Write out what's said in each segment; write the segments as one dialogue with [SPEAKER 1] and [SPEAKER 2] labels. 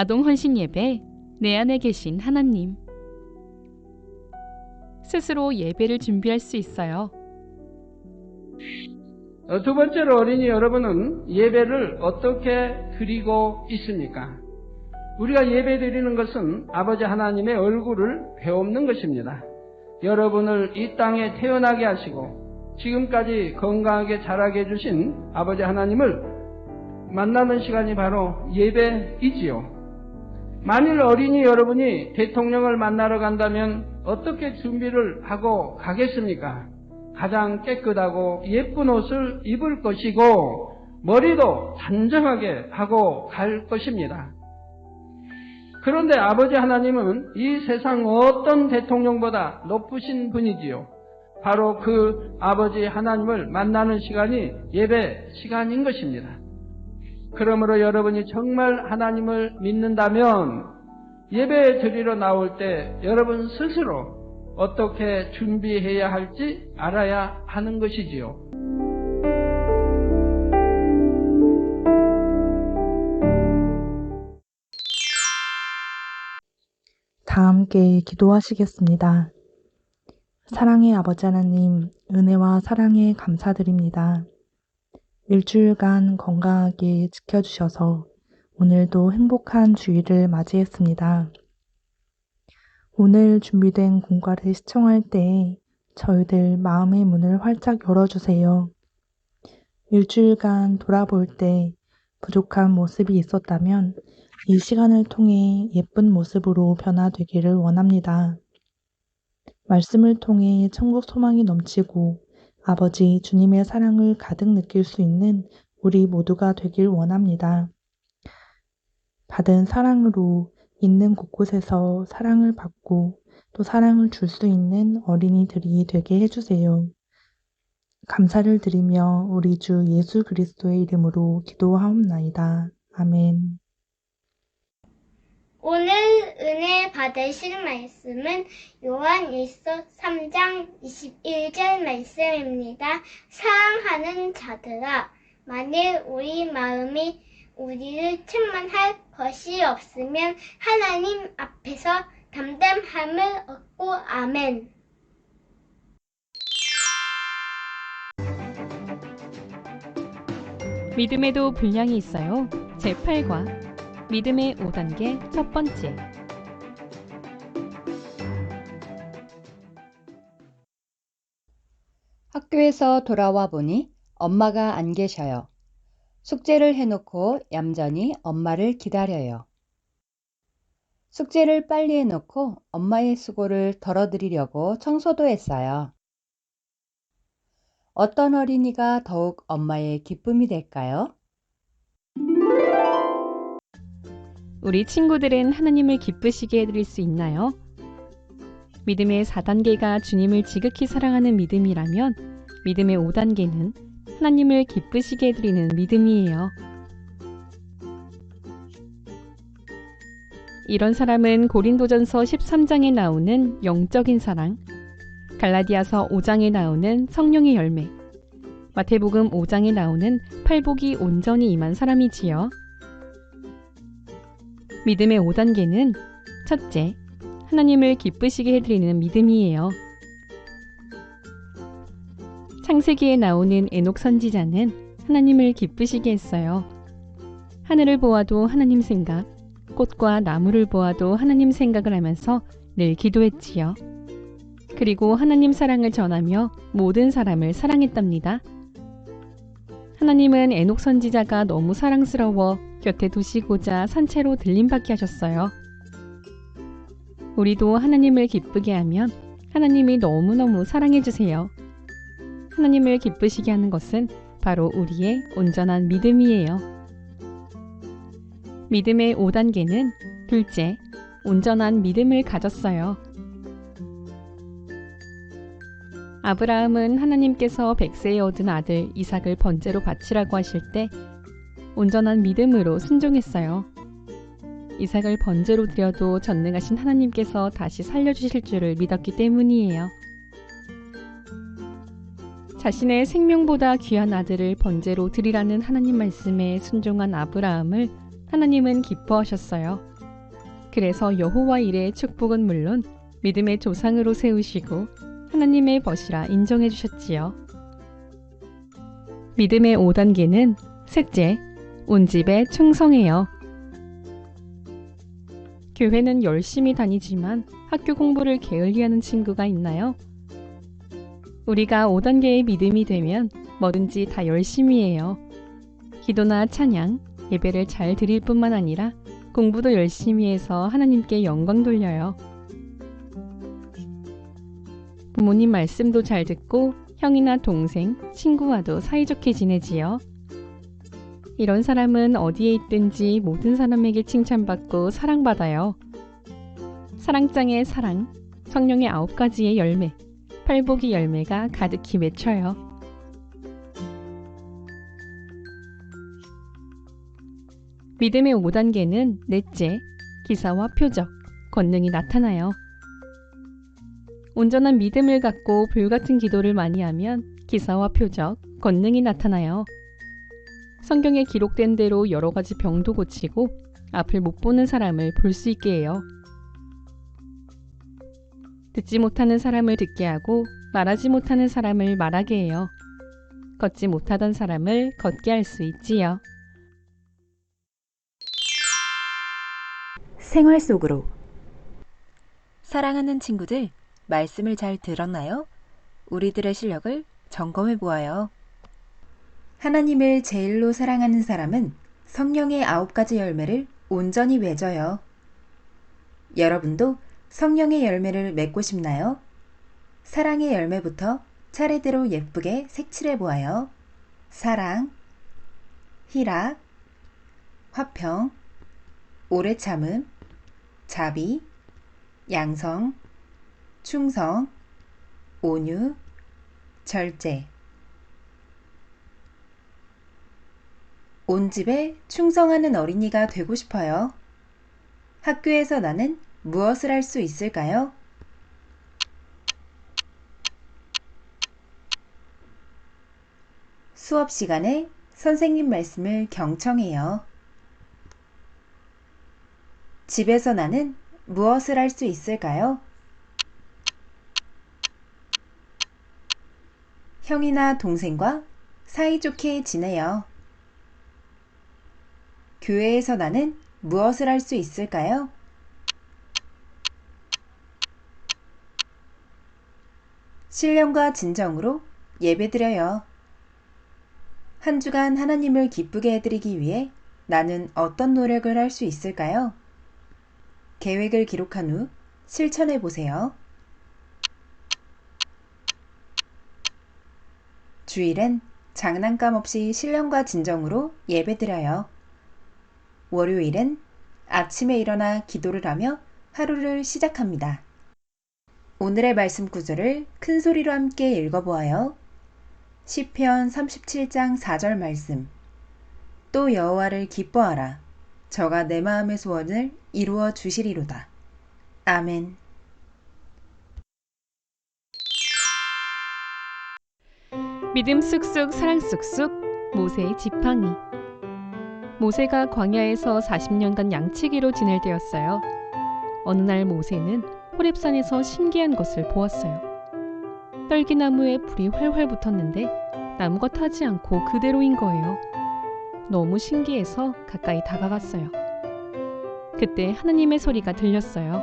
[SPEAKER 1] 아동 헌신 예배 내 안에 계신 하나님. 스스로 예배를 준비할 수 있어요.
[SPEAKER 2] 어, 두 번째로 어린이 여러분은 예배를 어떻게 드리고 있습니까? 우리가 예배 드리는 것은 아버지 하나님의 얼굴을 배움는 것입니다. 여러분을 이 땅에 태어나게 하시고 지금까지 건강하게 자라게 해주신 아버지 하나님을 만나는 시간이 바로 예배이지요. 만일 어린이 여러분이 대통령을 만나러 간다면 어떻게 준비를 하고 가겠습니까? 가장 깨끗하고 예쁜 옷을 입을 것이고 머리도 단정하게 하고 갈 것입니다. 그런데 아버지 하나님은 이 세상 어떤 대통령보다 높으신 분이지요. 바로 그 아버지 하나님을 만나는 시간이 예배 시간인 것입니다. 그러므로 여러분이 정말 하나님을 믿는다면 예배 드리러 나올 때 여러분 스스로 어떻게 준비해야 할지 알아야 하는 것이지요.
[SPEAKER 3] 다 함께 기도하시겠습니다. 사랑의 아버지 하나님, 은혜와 사랑에 감사드립니다. 일주일간 건강하게 지켜주셔서 오늘도 행복한 주일을 맞이했습니다. 오늘 준비된 공과를 시청할 때 저희들 마음의 문을 활짝 열어주세요. 일주일간 돌아볼 때 부족한 모습이 있었다면 이 시간을 통해 예쁜 모습으로 변화되기를 원합니다. 말씀을 통해 천국 소망이 넘치고 아버지 주님의 사랑을 가득 느낄 수 있는 우리 모두가 되길 원합니다. 받은 사랑으로 있는 곳곳에서 사랑을 받고 또 사랑을 줄 수 있는 어린이들이 되게 해주세요. 감사를 드리며 우리 주 예수 그리스도의 이름으로 기도하옵나이다. 아멘.
[SPEAKER 4] 오늘 은혜 받으실 말씀은 요한 1서 3장 21절 말씀입니다. 사랑하는 자들아, 만일 우리 마음이 우리를 충만할 것이 없으면 하나님 앞에서 담담함을 얻고 아멘.
[SPEAKER 1] 믿음에도 분량이 있어요. 제8과 믿음의 5단계 첫 번째.
[SPEAKER 5] 학교에서 돌아와 보니 엄마가 안 계셔요. 숙제를 해놓고 얌전히 엄마를 기다려요. 숙제를 빨리 해놓고 엄마의 수고를 덜어드리려고 청소도 했어요. 어떤 어린이가 더욱 엄마의 기쁨이 될까요?
[SPEAKER 1] 우리 친구들은 하나님을 기쁘시게 해드릴 수 있나요? 믿음의 4단계가 주님을 지극히 사랑하는 믿음이라면 믿음의 5단계는 하나님을 기쁘시게 해드리는 믿음이에요. 이런 사람은 고린도전서 13장에 나오는 영적인 사랑, 갈라디아서 5장에 나오는 성령의 열매, 마태복음 5장에 나오는 팔복이 온전히 임한 사람이지요. 믿음의 5단계는 첫째, 하나님을 기쁘시게 해드리는 믿음이에요. 창세기에 나오는 에녹 선지자는 하나님을 기쁘시게 했어요. 하늘을 보아도 하나님 생각, 꽃과 나무를 보아도 하나님 생각을 하면서 늘 기도했지요. 그리고 하나님 사랑을 전하며 모든 사람을 사랑했답니다. 하나님은 에녹 선지자가 너무 사랑스러워 곁에 두시고자 산채로 들림받게 하셨어요. 우리도 하나님을 기쁘게 하면 하나님이 너무너무 사랑해주세요. 하나님을 기쁘시게 하는 것은 바로 우리의 온전한 믿음이에요. 믿음의 5단계는 둘째, 온전한 믿음을 가졌어요. 아브라함은 하나님께서 백세에 얻은 아들 이삭을 번제로 바치라고 하실 때 온전한 믿음으로 순종했어요. 이삭을 번제로 드려도 전능하신 하나님께서 다시 살려주실 줄을 믿었기 때문이에요. 자신의 생명보다 귀한 아들을 번제로 드리라는 하나님 말씀에 순종한 아브라함을 하나님은 기뻐하셨어요. 그래서 여호와 일의 축복은 물론 믿음의 조상으로 세우시고 하나님의 벗이라 인정해 주셨지요. 믿음의 5단계는 셋째, 온 집에 충성해요. 교회는 열심히 다니지만 학교 공부를 게을리하는 친구가 있나요? 우리가 5단계의 믿음이 되면 뭐든지 다 열심히 해요. 기도나 찬양, 예배를 잘 드릴 뿐만 아니라 공부도 열심히 해서 하나님께 영광 돌려요. 부모님 말씀도 잘 듣고 형이나 동생, 친구와도 사이좋게 지내지요. 이런 사람은 어디에 있든지 모든 사람에게 칭찬받고 사랑받아요. 사랑장의 사랑, 성령의 아홉 가지의 열매, 팔복의 열매가 가득히 맺혀요. 믿음의 5단계는 넷째, 기사와 표적, 권능이 나타나요. 온전한 믿음을 갖고 불같은 기도를 많이 하면 기사와 표적, 권능이 나타나요. 성경에 기록된 대로 여러 가지 병도 고치고 앞을 못 보는 사람을 볼 수 있게 해요. 듣지 못하는 사람을 듣게 하고 말하지 못하는 사람을 말하게 해요. 걷지 못하던 사람을 걷게 할 수 있지요.
[SPEAKER 5] 생활 속으로 사랑하는 친구들, 말씀을 잘 들었나요? 우리들의 실력을 점검해 보아요. 하나님을 제일로 사랑하는 사람은 성령의 아홉 가지 열매를 온전히 맺어요. 여러분도 성령의 열매를 맺고 싶나요? 사랑의 열매부터 차례대로 예쁘게 색칠해 보아요. 사랑, 희락, 화평, 오래 참음, 자비, 양성, 충성, 온유, 절제. 온 집에 충성하는 어린이가 되고 싶어요. 학교에서 나는 무엇을 할 수 있을까요? 수업 시간에 선생님 말씀을 경청해요. 집에서 나는 무엇을 할 수 있을까요? 형이나 동생과 사이좋게 지내요. 교회에서 나는 무엇을 할 수 있을까요? 신령과 진정으로 예배드려요. 한 주간 하나님을 기쁘게 해드리기 위해 나는 어떤 노력을 할 수 있을까요? 계획을 기록한 후 실천해 보세요. 주일엔 장난감 없이 신령과 진정으로 예배드려요. 월요일은 아침에 일어나 기도를 하며 하루를 시작합니다. 오늘의 말씀 구절을 큰 소리로 함께 읽어보아요. 시편 37장 4절 말씀. 또 여호와를 기뻐하라. 저가 내 마음의 소원을 이루어 주시리로다. 아멘.
[SPEAKER 1] 믿음 쑥쑥 사랑 쑥쑥 모세의 지팡이 모세가 광야에서 40년간 양치기로 지낼 때였어요. 어느 날 모세는 호렙산에서 신기한 것을 보았어요. 떨기나무에 불이 활활 붙었는데 나무가 타지 않고 그대로인 거예요. 너무 신기해서 가까이 다가갔어요. 그때 하나님의 소리가 들렸어요.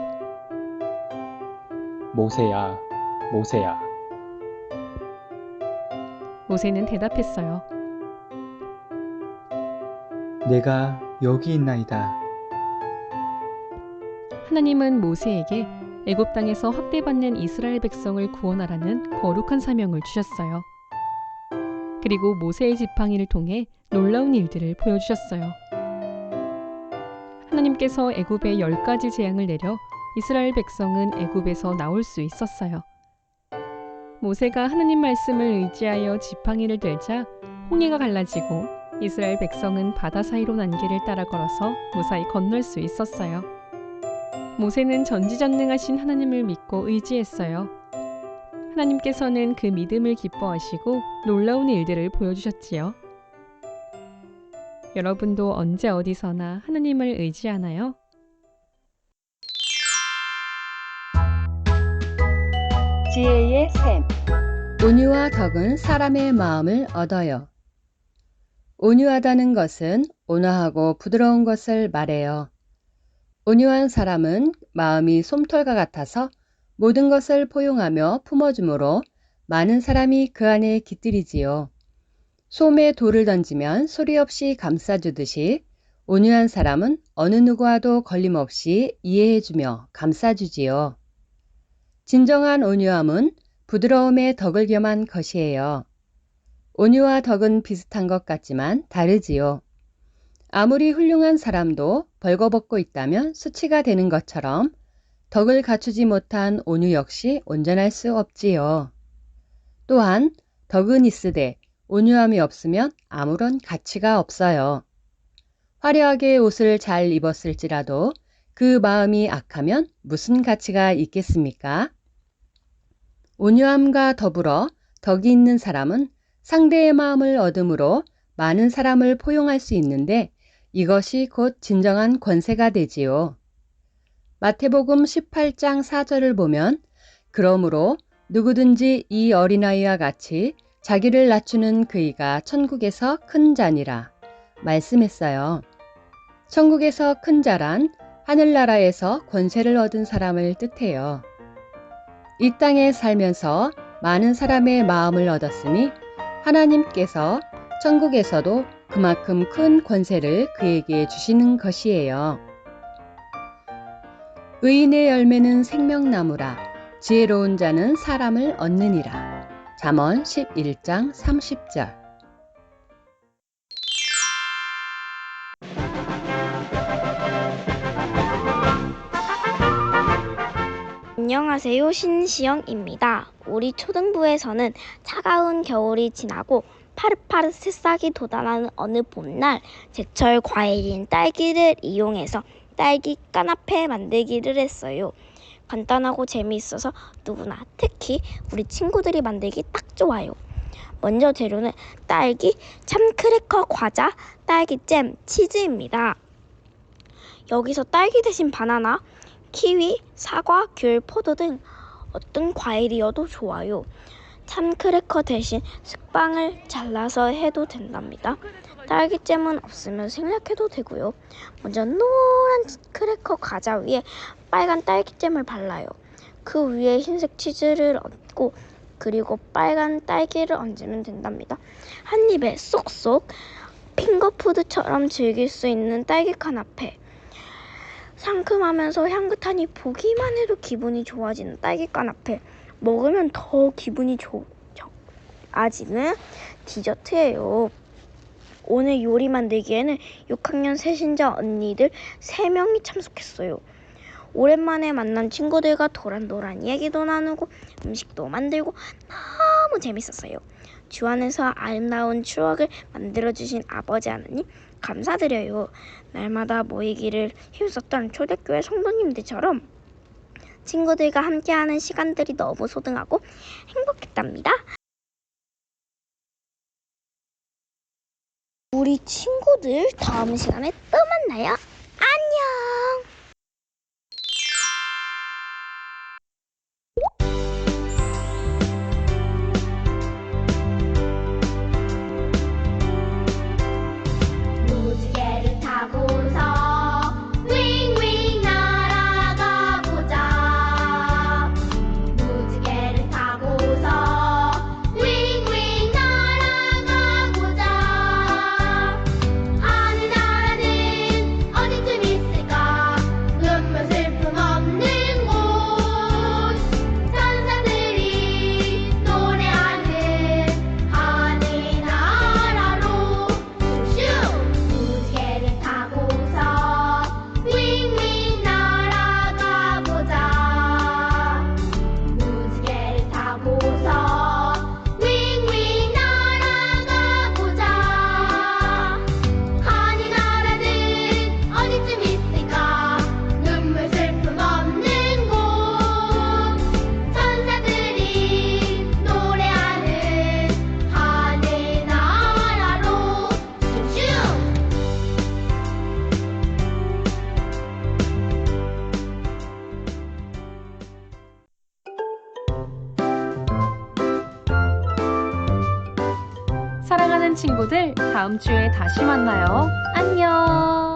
[SPEAKER 6] 모세야, 모세야.
[SPEAKER 1] 모세는 대답했어요.
[SPEAKER 6] 내가 여기 있나이다.
[SPEAKER 1] 하나님은 모세에게 애굽 땅에서 학대받는 이스라엘 백성을 구원하라는 거룩한 사명을 주셨어요. 그리고 모세의 지팡이를 통해 놀라운 일들을 보여주셨어요. 하나님께서 애굽에 열 가지 재앙을 내려 이스라엘 백성은 애굽에서 나올 수 있었어요. 모세가 하나님 말씀을 의지하여 지팡이를 들자 홍해가 갈라지고 이스라엘 백성은 바다 사이로 난길을 따라 걸어서 무사히 건널 수 있었어요. 모세는 전지전능하신 하나님을 믿고 의지했어요. 하나님께서는 그 믿음을 기뻐하시고 놀라운 일들을 보여주셨지요. 여러분도 언제 어디서나 하나님을 의지하나요?
[SPEAKER 7] 지혜의 샘. 온유와 덕은 사람의 마음을 얻어요. 온유하다는 것은 온화하고 부드러운 것을 말해요. 온유한 사람은 마음이 솜털과 같아서 모든 것을 포용하며 품어주므로 많은 사람이 그 안에 깃들이지요. 솜에 돌을 던지면 소리 없이 감싸주듯이 온유한 사람은 어느 누구와도 걸림없이 이해해주며 감싸주지요. 진정한 온유함은 부드러움의 덕을 겸한 것이에요. 온유와 덕은 비슷한 것 같지만 다르지요. 아무리 훌륭한 사람도 벌거벗고 있다면 수치가 되는 것처럼 덕을 갖추지 못한 온유 역시 온전할 수 없지요. 또한 덕은 있으되 온유함이 없으면 아무런 가치가 없어요. 화려하게 옷을 잘 입었을지라도 그 마음이 악하면 무슨 가치가 있겠습니까? 온유함과 더불어 덕이 있는 사람은 상대의 마음을 얻음으로 많은 사람을 포용할 수 있는데 이것이 곧 진정한 권세가 되지요. 마태복음 18장 4절을 보면 그러므로 누구든지 이 어린아이와 같이 자기를 낮추는 그이가 천국에서 큰 자니라 말씀했어요. 천국에서 큰 자란 하늘나라에서 권세를 얻은 사람을 뜻해요. 이 땅에 살면서 많은 사람의 마음을 얻었으니 하나님께서 천국에서도 그만큼 큰 권세를 그에게 주시는 것이에요. 의인의 열매는 생명나무라 지혜로운 자는 사람을 얻느니라. 잠언 11장 30절
[SPEAKER 4] 안녕하세요. 신시영입니다. 우리 초등부에서는 차가운 겨울이 지나고 파릇파릇 새싹이 돋아나는 어느 봄날 제철 과일인 딸기를 이용해서 딸기 까나페 만들기를 했어요. 간단하고 재미있어서 누구나 특히 우리 친구들이 만들기 딱 좋아요. 먼저 재료는 딸기, 참크래커 과자, 딸기잼, 치즈입니다. 여기서 딸기 대신 바나나, 키위, 사과, 귤, 포도 등 어떤 과일이어도 좋아요. 참크래커 대신 식빵을 잘라서 해도 된답니다. 딸기잼은 없으면 생략해도 되고요. 먼저 노란 크래커 과자 위에 빨간 딸기잼을 발라요. 그 위에 흰색 치즈를 얹고 그리고 빨간 딸기를 얹으면 된답니다. 한 입에 쏙쏙 핑거푸드처럼 즐길 수 있는 딸기 카나페. 상큼하면서 향긋하니 보기만 해도 기분이 좋아지는 딸기 까나페. 먹으면 더 기분이 좋아지는 디저트예요. 오늘 요리 만들기에는 6학년 세신자 언니들 3명이 참석했어요. 오랜만에 만난 친구들과 도란도란 얘기도 나누고 음식도 만들고 너무 재밌었어요. 주 안에서 아름다운 추억을 만들어주신 아버지 하나님 감사드려요. 날마다 모이기를 힘썼던 초대교회 성도님들처럼 친구들과 함께하는 시간들이 너무 소중하고 행복했답니다. 우리 친구들 다음 시간에 또 만나요. 안녕!
[SPEAKER 1] 다음 주에 다시 만나요. 안녕!